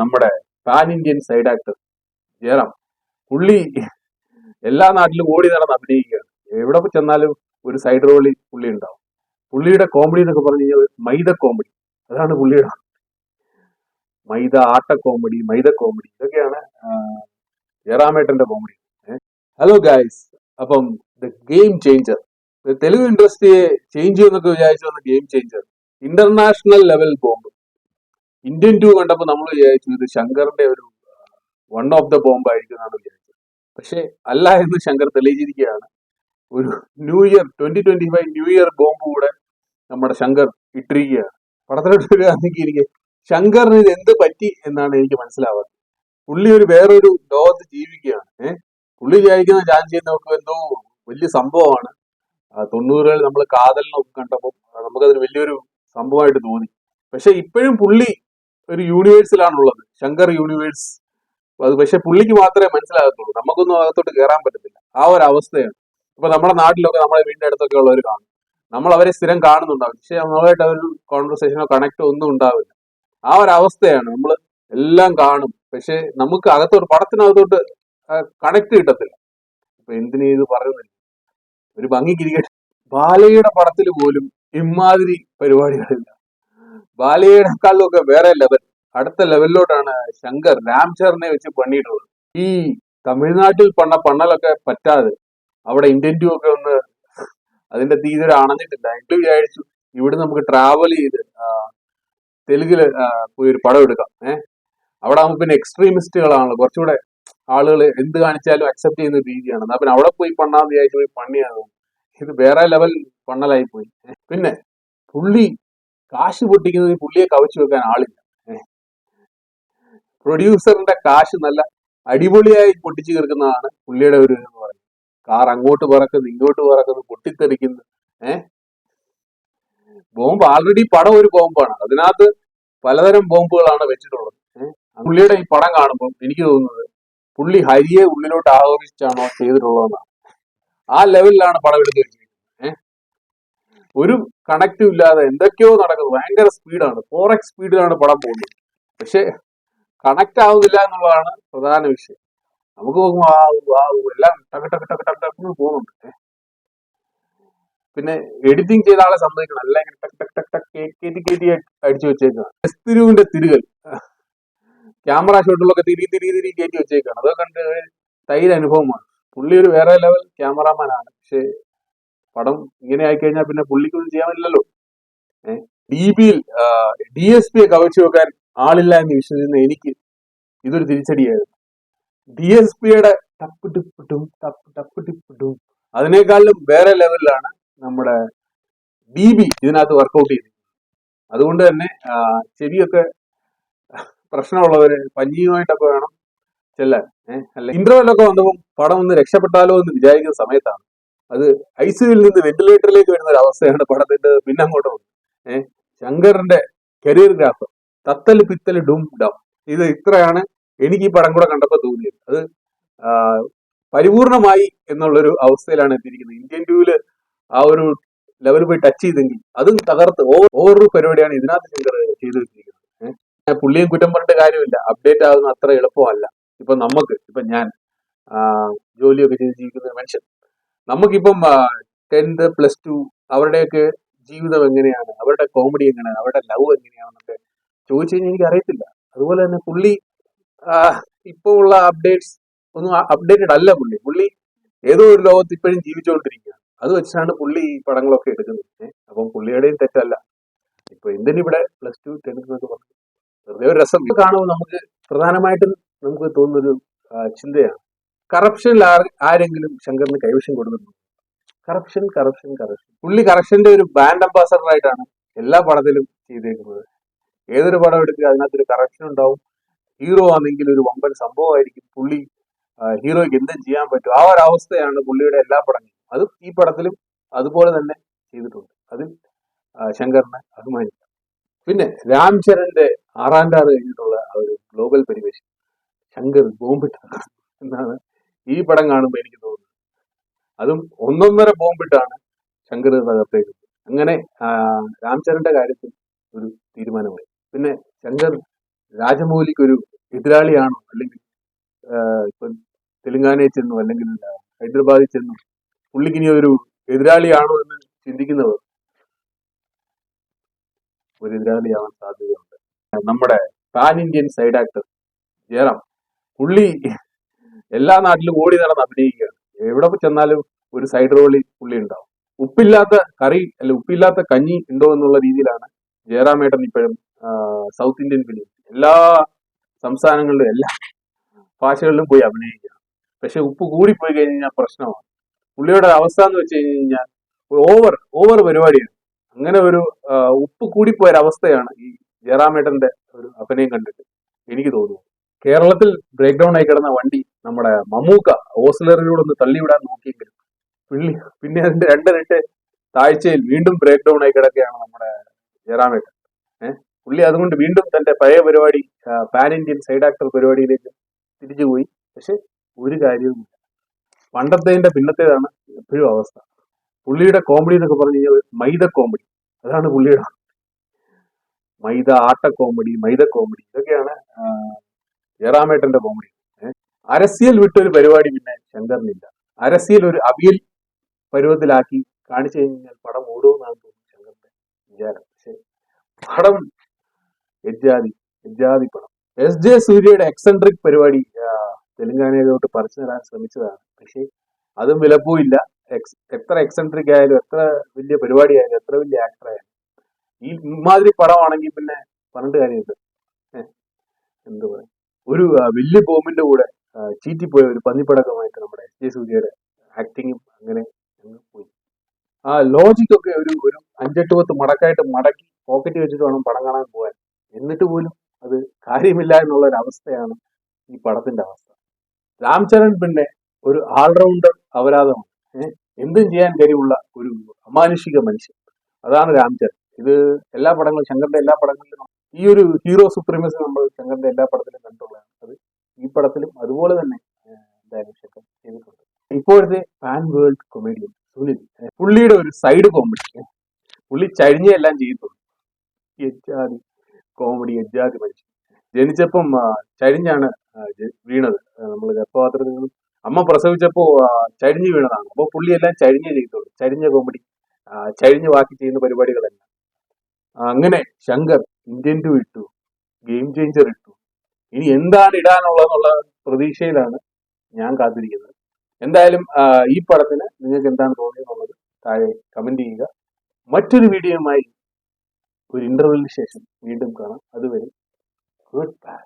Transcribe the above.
നമ്മുടെ pan Indian side actor Jayaram. പുള്ളി എല്ലാ നാട്ടിലും ഓടി നടന്ന് അഭിനയിക്കുകയാണ്. എവിടെ ചെന്നാലും ഒരു സൈഡ് റോളിൽ പുള്ളി ഉണ്ടാവും. പുള്ളിയുടെ കോമഡി എന്നൊക്കെ പറഞ്ഞു കഴിഞ്ഞാൽ മൈദ കോമഡി അതാണ് പുള്ളിയുടെ മൈദ ആട്ട കോമഡി മൈദ കോമഡി ഇതൊക്കെയാണ് ജയറാമേട്ടന്റെ കോമഡി ഹലോ ഗായ്സ് അപ്പം ദ ഗെയിം ചേഞ്ചർ തെലുങ്ക് ഇൻഡസ്ട്രിയെ ചേഞ്ച് ചെയ്യുന്നൊക്കെ വിചാരിച്ചു വന്ന Game Changer international level bomb Indian two കണ്ടപ്പോൾ നമ്മൾ വിചാരിച്ചു ഇത് ശങ്കറിന്റെ ഒരു വൺ ഓഫ് ദ ബോംബ് ആയിരിക്കും എന്നാണ് വിചാരിച്ചത്. പക്ഷെ അല്ല എന്ന് ശങ്കർ തെളിയിച്ചിരിക്കുകയാണ്. ഒരു new year twenty twenty five new year bomb കൂടെ നമ്മുടെ ശങ്കർ ഇട്ടിരിക്കുകയാണ്. പടത്തിലോട്ട് എനിക്ക് ശങ്കറിന് ഇത് എന്ത് പറ്റി എന്നാണ് എനിക്ക് മനസ്സിലാവുന്നത് പുള്ളി ഒരു വേറൊരു ലോകത്ത് ജീവിക്കുകയാണ്. ഏഹ് പുള്ളി വിചാരിക്കുന്ന ചാൻസ് ചെയ്യുന്നവർക്ക് എന്തോ വലിയ സംഭവമാണ്. തൊണ്ണൂറുകളിൽ നമ്മൾ കാതലിനൊക്കെ കണ്ടപ്പോൾ നമുക്കതിന് വലിയൊരു സംഭവമായിട്ട് തോന്നി. പക്ഷെ ഇപ്പോഴും പുള്ളി ഒരു യൂണിവേഴ്സിലാണുള്ളത് ശങ്കർ യൂണിവേഴ്സ് അത് പക്ഷെ പുള്ളിക്ക് മാത്രമേ മനസ്സിലാകത്തുള്ളൂ. നമുക്കൊന്നും അകത്തോട്ട് കയറാൻ പറ്റത്തില്ല. ആ ഒരു അവസ്ഥയാണ്. ഇപ്പൊ നമ്മുടെ നാട്ടിലൊക്കെ നമ്മളെ വീടിന്റെ അടുത്തൊക്കെ ഉള്ളവർ കാണും. നമ്മൾ അവരെ സ്ഥിരം കാണുന്നുണ്ടാവും പക്ഷെ നമ്മളുമായിട്ട് ഒരു കോൺവെർസേഷനോ കണക്റ്റോ ഒന്നും ഉണ്ടാവില്ല. ആ ഒരു അവസ്ഥയാണ്. നമ്മൾ എല്ലാം കാണും. പക്ഷെ നമുക്ക് അകത്തോട്ട് പടത്തിനകത്തോട്ട് കണക്ട് കിട്ടത്തില്ല. ഇപ്പൊ എന്തിനു ഇത് പറയുന്നില്ല ഒരു ഭംഗിക്കിരിക്കട്ടെ ബാലയുടെ പടത്തിൽ പോലും ഇമാതിരി പരിപാടികളില്ല. ബാലയുടെക്കാളും ഒക്കെ വേറെ ലെവൽ അടുത്ത ലെവലിലോട്ടാണ് ശങ്കർ രാംചറിനെ വെച്ച് പണിയിട്ടുള്ളത്. ഈ തമിഴ്നാട്ടിൽ പണ പണ്ണലൊക്കെ പറ്റാതെ അവിടെ ടു ഒക്കെ ഒന്ന് അതിന്റെ തീരെ അണഞ്ഞിട്ടില്ല. എന്നിട്ട് വിചാരിച്ചു ഇവിടെ നമുക്ക് ട്രാവൽ ചെയ്ത് തെലുങ്കിൽ പോയി ഒരു പടം എടുക്കാം. ഏഹ് അവിടെ ആകുമ്പോൾ പിന്നെ എക്സ്ട്രീമിസ്റ്റുകളാണല്ലോ കുറച്ചുകൂടെ ആളുകൾ എന്ത് കാണിച്ചാലും അക്സെപ്റ്റ് ചെയ്യുന്ന രീതിയാണ്. എന്നാ പിന്നെ അവിടെ പോയി പണ്ണാന്ന് വിചാരിച്ചു പോയി പണിയാണ് ഇത് വേറെ ലെവൽ പണ്ണലായി പോയി. പിന്നെ പുള്ളി കാശ് പൊട്ടിക്കുന്നത് പുള്ളിയെ കവച്ചു വെക്കാൻ ആളില്ല. പ്രൊഡ്യൂസറിന്റെ കാശ് നല്ല അടിപൊളിയായി പൊട്ടിച്ചു തീർക്കുന്നതാണ് പുള്ളിയുടെ ഒരു എന്ന് പറയുന്നത്. കാർ അങ്ങോട്ട് പറക്കുന്നു ഇങ്ങോട്ട് പറക്കുന്നു പൊട്ടിത്തെറിക്കുന്നു. ഏഹ് ബോംബ് ആൾറെഡി പടം ഒരു ബോംബാണ്. അതിനകത്ത് പലതരം ബോംബുകളാണ് വെച്ചിട്ടുള്ളത്. പുള്ളിയുടെ ഈ പടം കാണുമ്പോൾ എനിക്ക് തോന്നുന്നത് പുള്ളി ഹരിയെ ഉള്ളിലോട്ട് ആകർഷിച്ചാണോ ചെയ്തിട്ടുള്ളതെന്നാണ്. ആ ലെവലിലാണ് പടം എടുത്തു ഏഹ് ഒരു കണക്റ്റും ഇല്ലാതെ എന്തൊക്കെയോ നടക്കുന്നത് ഭയങ്കര സ്പീഡാണ് ഫോർ എക്സ് സ്പീഡിലാണ് പടം പോകുന്നത്. പക്ഷെ കണക്ട് ആവുന്നില്ല എന്നുള്ളതാണ് പ്രധാന വിഷയം. നമുക്ക് നോക്കുമ്പോൾ ആ ആ എല്ലാം ടക്ക് ടക്ക് ടക്ക് ടക്ക് ടക്ക് പോകുന്നുണ്ട്. പിന്നെ എഡിറ്റിംഗ് ചെയ്ത ആളെ സമ്മതിക്കണം. അല്ല ഇങ്ങനെ ടക്ക് ടക്ക് ടക്ക് ടക്ക് കേറ്റി കേറ്റി അടിച്ചു വെച്ചേക്കാണ് എസ്തിരുവിന്റെ തിരുകൾ ക്യാമറ ഷോട്ടിലൊക്കെ തിരി തിരി തിരി കയറ്റി വെച്ചേക്കാണ് അതൊക്കെ കണ്ട് തൈര് അനുഭവമാണ്. പുള്ളി ഒരു വേറെ ലെവൽ ക്യാമറാമാൻ ആണ്. പക്ഷെ പടം ഇങ്ങനെ ആയിക്കഴിഞ്ഞാൽ പിന്നെ പുള്ളിക്കൊന്നും ചെയ്യാൻ പറ്റില്ലല്ലോ ഡി ബിയിൽ ഡി എസ് പിയെ കവച്ചു വെക്കാൻ ആളില്ല എന്ന് വിശ്വസിക്കുന്ന എനിക്ക് ഇതൊരു തിരിച്ചടിയായിരുന്നു. ഡി എസ് പിയുടെ ടപ്പ് ടിപ്പിട്ടും ടപ്പ് ടപ്പ് ടിപ്പിട്ടും അതിനേക്കാളും വേറെ ലെവലിലാണ് നമ്മുടെ ഡി ബി ഇതിനകത്ത് വർക്കൗട്ട് ചെയ്തത് അതുകൊണ്ട് തന്നെ ചെവിയൊക്കെ പ്രശ്നമുള്ളവര് പഞ്ഞിയുമായിട്ടൊക്കെ വേണം ചെല്ലാൻ. ഏഹ് അല്ല ഇന്റർവെല്ലൊക്കെ വന്നപ്പോൾ പടം ഒന്ന് രക്ഷപ്പെട്ടാലോ എന്ന് വിചാരിക്കുന്ന സമയത്താണ് അത് ഐസിയുവിൽ നിന്ന് വെന്റിലേറ്ററിലേക്ക് വരുന്ന ഒരു അവസ്ഥയാണ് പടത്തിന്റെ പിന്നെ അങ്ങോട്ട് ഏഹ് ശങ്കറിന്റെ കരിയർ ഗ്രാഫ് തത്തൽ പിത്തൽ ഡും ഡം. ഇത് ഇത്രയാണ് എനിക്ക് ഈ പടം കൂടെ കണ്ടപ്പോൾ തോന്നിയത്. അത് പരിപൂർണമായി എന്നുള്ളൊരു അവസ്ഥയിലാണ് എത്തിയിരിക്കുന്നത്. ഇന്ത്യൻ ടൂവിൽ ആ ഒരു ലെവൽ പോയി ടച്ച് ചെയ്തെങ്കിൽ അതും തകർത്ത് ഓവർ പരിപാടിയാണ് ഇതിനകത്ത് ശങ്കർ ചെയ്തു വെച്ചിരിക്കുന്നത് ഏഹ് പുള്ളിയും കുറ്റം പറഞ്ഞിട്ട് കാര്യമില്ല. അപ്ഡേറ്റ് ആകുന്ന അത്ര എളുപ്പമല്ല. ഇപ്പൊ നമുക്ക് ഇപ്പൊ ഞാൻ ജോലിയൊക്കെ ചെയ്ത് ജീവിക്കുന്ന മനുഷ്യൻ. നമുക്കിപ്പം ടെൻത്ത് പ്ലസ് ടു അവരുടെയൊക്കെ ജീവിതം എങ്ങനെയാണ്? അവരുടെ കോമഡി എങ്ങനെയാണ്? അവരുടെ ലവ് എങ്ങനെയാണെന്നൊക്കെ ചോദിച്ചു കഴിഞ്ഞാൽ എനിക്ക് അറിയത്തില്ല അതുപോലെ തന്നെ പുള്ളി ഇപ്പോൾ ഇപ്പൊ ഉള്ള അപ്ഡേറ്റ്സ് ഒന്നും അപ്ഡേറ്റഡ് അല്ല പുള്ളി. പുള്ളി ഏതോ ഒരു ലോകത്ത് ഇപ്പോഴും ജീവിച്ചുകൊണ്ടിരിക്കുകയാണ് അത് വെച്ചാണ് പുള്ളി ഈ പടങ്ങളൊക്കെ എടുക്കുന്നത്. അപ്പം പുള്ളിയുടെയും തെറ്റല്ല. ഇപ്പൊ എന്തിനിവിടെ പ്ലസ് ടു ടെൻത്ത് എന്നൊക്കെ പറഞ്ഞു? വെറുതെ ഒരു രസം. കാണുമ്പോൾ നമുക്ക് പ്രധാനമായിട്ടും നമുക്ക് തോന്നുന്നൊരു ചിന്തയാണ്. കറപ്ഷനിൽ ആരെങ്കിലും ശങ്കറിന് കൈവശം കൊടുക്കുന്നു കറപ്ഷൻ കറപ്ഷൻ കറപ്ഷൻ പുള്ളി കറപ്ഷന്റെ ഒരു ബാൻഡ് അംബാസഡർ ആയിട്ടാണ് എല്ലാ പടത്തിലും ചെയ്തേക്കുന്നത്. ഏതൊരു പടം എടുക്കുക അതിനകത്തൊരു കറപ്ഷൻ ഉണ്ടാവും. ഹീറോ ആണെങ്കിൽ ഒരു വമ്പൻ സംഭവമായിരിക്കും. പുള്ളി ഹീറോയ്ക്ക് എന്തും ചെയ്യാൻ പറ്റും. ആ ഒരു അവസ്ഥയാണ് പുള്ളിയുടെ എല്ലാ പടങ്ങളും. അതും ഈ പടത്തിലും അതുപോലെ തന്നെ ചെയ്തിട്ടുണ്ട്. അതിൽ ശങ്കറിനെ അഭിമാനിക്കാം. പിന്നെ രാം ചരന്റെ ടാറ് കഴിഞ്ഞിട്ടുള്ള ആ ഒരു ഗ്ലോബൽ പരിവേഷം. ശങ്കർ ബോംബിട്ട എന്നാണ് ഈ പടം കാണുമ്പോൾ എനിക്ക് തോന്നുന്നത്. അതും ഒന്നൊന്നര ബോംബിട്ടാണ് ശങ്കർ തകർത്തേക്കുന്നത് അങ്ങനെ രാംചരന്റെ കാര്യത്തിൽ ഒരു തീരുമാനമായി. പിന്നെ ശങ്കർ രാജമൗലിക്ക് ഒരു എതിരാളിയാണോ? അല്ലെങ്കിൽ ഇപ്പം തെലുങ്കാനയിൽ ചെന്നു അല്ലെങ്കിൽ ഹൈദരാബാദിൽ ചെന്നു പുള്ളിക്ക് ഇനി ഒരു എതിരാളിയാണോ എന്ന് ചിന്തിക്കുന്നവർ ഒരു എതിരാളിയാവാൻ സാധ്യതയുണ്ട്. നമ്മുടെ pan Indian side actor Jayaram. പുള്ളി എല്ലാ നാട്ടിലും ഓടി നടന്ന് അഭിനയിക്കുകയാണ്. എവിടെ ചെന്നാലും ഒരു സൈഡ് റോളിൽ പുള്ളി ഉണ്ടാവും. ഉപ്പില്ലാത്ത കറി അല്ല ഉപ്പില്ലാത്ത കഞ്ഞി ഉണ്ടോ എന്നുള്ള രീതിയിലാണ് ജയറാമേട്ടൻ ഇപ്പോഴും സൗത്ത് ഇന്ത്യൻ ഫിലിം എല്ലാ സംസ്ഥാനങ്ങളിലും എല്ലാ ഭാഷകളിലും പോയി അഭിനയിക്കുകയാണ് പക്ഷെ ഉപ്പ് കൂടി കൂടിപ്പോയി കഴിഞ്ഞാൽ പ്രശ്നമാണ്. പുള്ളിയുടെ അവസ്ഥ എന്ന് വെച്ച് കഴിഞ്ഞ് കഴിഞ്ഞാൽ ഓവർ ഓവർ പരിപാടിയാണ്. അങ്ങനെ ഒരു ഉപ്പ് കൂടിപ്പോയ ഒരു അവസ്ഥയാണ് ഈ ജയറാമേട്ടന്റെ ഒരു അഭിനയം കണ്ടിട്ട് എനിക്ക് തോന്നുന്നു കേരളത്തിൽ ബ്രേക്ക് ഡൗൺ ആയി കിടന്ന വണ്ടി നമ്മുടെ മമ്മൂക്ക ഓസ്ലറിലൂടെ ഒന്ന് തള്ളിവിടാൻ നോക്കിയെങ്കിലും പിള്ളി പിന്നെ അതിന്റെ രണ്ടരട്ട് താഴ്ചയിൽ വീണ്ടും ബ്രേക്ക് ഡൗൺ ആയി കിടക്കുകയാണ് നമ്മുടെ ജയറാമേട്ടൻ. ഏഹ് പുള്ളി അതുകൊണ്ട് വീണ്ടും തന്റെ പഴയ പരിപാടി പാൻ ഇന്ത്യൻ സൈഡ് ആക്ടർ പരിപാടിയിലേക്ക് തിരിച്ചുപോയി പക്ഷെ ഒരു കാര്യവുമില്ല പണ്ടത്തേതിന്റെ പിന്നത്തേതാണ് എപ്പോഴും അവസ്ഥ. പുള്ളിയുടെ കോമഡി എന്നൊക്കെ പറഞ്ഞു കഴിഞ്ഞാൽ മൈദ കോമഡി അതാണ് പുള്ളിയുടെ മൈദ ആട്ട കോമഡി മൈദ കോമഡി ഇതൊക്കെയാണ് ജയറാമേട്ടന്റെ കോമഡി അരസിയൽ വിട്ടൊരു പരിപാടി പിന്നെ ശങ്കറിനില്ല. അരസിയൽ ഒരു അവിയൽ പരുവത്തിലാക്കി കാണിച്ചു കഴിഞ്ഞാൽ പടം ഓടുമെന്നാണ് തോന്നുന്നത് ശങ്കറിന്റെ വിചാരം. പക്ഷെ പടം എജ്ജാതി എജ്ജാതി പടം. എസ് ജെ സൂര്യയുടെ എക്സെൻട്രിക് പരിപാടി തെലുങ്കാനയിലോട്ട് പറിച്ചു തരാൻ ശ്രമിച്ചതാണ്. പക്ഷേ അതും വിലപ്പോയില്ല. എക്സ് എത്ര എക്സെൻട്രിക് ആയാലും എത്ര വലിയ പരിപാടി ആയാലും എത്ര വലിയ ആക്ടർ ആയാലും. ഈ ഇമാതിരി പടമാണെങ്കിൽ പിന്നെ പറഞ്ഞിട്ട് കാര്യമുണ്ട് എന്ത് പറയാം. ഒരു വലിയ ബോംബിന്റെ കൂടെ ചീറ്റിപ്പോയ ഒരു പന്നിപ്പടക്കമായിട്ട് നമ്മുടെ എസ് ജെ സൂര്യയുടെ ആക്ടിങ്ങും അങ്ങനെ അങ്ങ് പോയി. ആ ലോജിക്കൊക്കെ ഒരു ഒരു അഞ്ചെട്ട് പത്ത് മടക്കായിട്ട് മടക്കി പോക്കറ്റ് വെച്ചിട്ട് വേണം പടം കാണാൻ പോകാൻ. എന്നിട്ട് പോലും അത് കാര്യമില്ല എന്നുള്ള ഒരു അവസ്ഥയാണ് ഈ പടത്തിന്റെ അവസ്ഥ. രാംചരൺ പിന്നെ ഒരു ഓൾറൗണ്ടർ അപരാധമാണ്. എന്തും ചെയ്യാൻ കഴിവുള്ള ഒരു അമാനുഷിക മനുഷ്യൻ. അതാണ് രാംചരൺ. ഇത് എല്ലാ പടങ്ങളും ശങ്കറിന്റെ എല്ലാ പടങ്ങളിലും ഈ ഒരു ഹീറോ സുപ്രീമസി നമ്മൾ ശങ്കറിന്റെ എല്ലാ പടത്തിലും ഈ പടത്തിലും അതുപോലെ തന്നെ ഡയറക്ഷൻ ചെയ്തിട്ടുണ്ട്. ഇപ്പോഴത്തെ പാൻ വേൾഡ് കൊമേഡിയൻ സുനിൽ പുള്ളിയുടെ ഒരു സൈഡ് കോമഡി പുള്ളി ചരിഞ്ഞെല്ലാം ചെയ്തിട്ടുണ്ട് കോമഡി എജ്ജാതി മനുഷ്യൻ ജനിച്ചപ്പം ചരിഞ്ഞാണ് വീണത്. നമ്മൾ ഗർഭപാത്രത്തിൽ നിന്നും അമ്മ പ്രസവിച്ചപ്പോ ചരിഞ്ഞു വീണതാണ്. അപ്പോൾ പുള്ളി എല്ലാം ചരിഞ്ഞേ ചെയ്യത്തുള്ളൂ ചരിഞ്ഞ കോമഡി ചരിഞ്ഞ് ബാക്കി ചെയ്യുന്ന പരിപാടികളെല്ലാം. അങ്ങനെ ശങ്കർ ഇന്ത്യൻ ടു ഇട്ടു ഗെയിം ചേഞ്ചർ ഇട്ടു ഇനി എന്താണ് ഇടാനുള്ളതെന്നുള്ള പ്രതീക്ഷയിലാണ് ഞാൻ കാത്തിരിക്കുന്നത്. എന്തായാലും ഈ പടത്തിന് നിങ്ങൾക്ക് എന്താണ് തോന്നിയെന്നുള്ളത് താഴെ കമന്റ് ചെയ്യുക. മറ്റൊരു വീഡിയോയുമായി ഒരു ഇന്റർവ്യൂവിന് ശേഷം വീണ്ടും കാണാം. അതുവരെ ഗുഡ് ബൈ